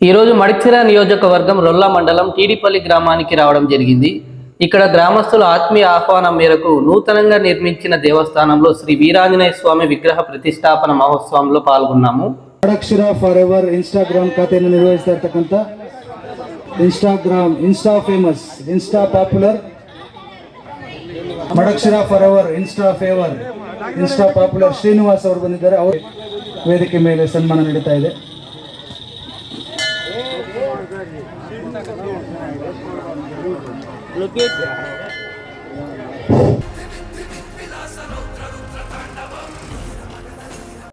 ఈరోజు మడిచిర నియోజకవర్గం రొల్ల మండలం టీడిపల్లి గ్రామానికి రావడం జరిగింది ఇక్కడ గ్రామస్తుల ఆత్మీయ ఆహ్వానం మేరకు నూతనంగా నిర్మించిన దేవస్థానంలో శ్రీ వీరాంజనేయ స్వామి విగ్రహ ప్రతిష్టాపన మహోత్సవంలో పాల్గొన్నాము ಅಡಕ್ಷರ ಫಾರ್ ಎವರ್ ಇನ್ಸ್ಟಾಗ್ರಾಮ್ ಖಾತೆಯನ್ನು ನಿರ್ವಹಿಸ್ತಾ ಇರ್ತಕ್ಕಂಥ Instagram insta famous insta popular Madakasira forever insta favour insta popular Srinivas ಅವರು ಬಂದಿದ್ದಾರೆ ಅವರು ವೇದಿಕೆ ಮೇಲೆ ಸನ್ಮಾನ ನಡೀತಾ ಇದೆ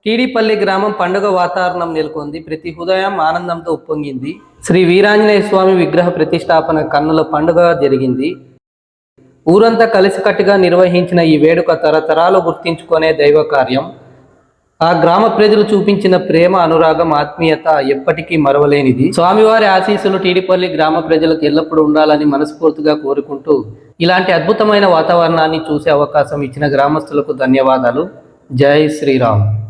టీడీపల్లి గ్రామం పండుగ వాతావరణం నెలకొంది. ప్రతి ఉదయం ఆనందంతో ఉప్పొంగింది. శ్రీ వీరాంజనేయ స్వామి విగ్రహ ప్రతిష్టాపన కన్నుల పండుగ జరిగింది. ఊరంతా కలిసికట్టుగా నిర్వహించిన ఈ వేడుక తరతరాలు గుర్తించుకునే దైవ కార్యం ఆ గ్రామ ప్రజలు చూపించిన ప్రేమ అనురాగం ఆత్మీయత ఎప్పటికీ మరవలేనిది. స్వామివారి ఆశీస్సులు టీడీపల్లి గ్రామ ప్రజలకు ఎల్లప్పుడూ ఉండాలని మనస్ఫూర్తిగా కోరుకుంటూ ఇలాంటి అద్భుతమైన వాతావరణాన్ని చూసే అవకాశం ఇచ్చిన గ్రామస్తులకు ధన్యవాదాలు. జై శ్రీరామ్.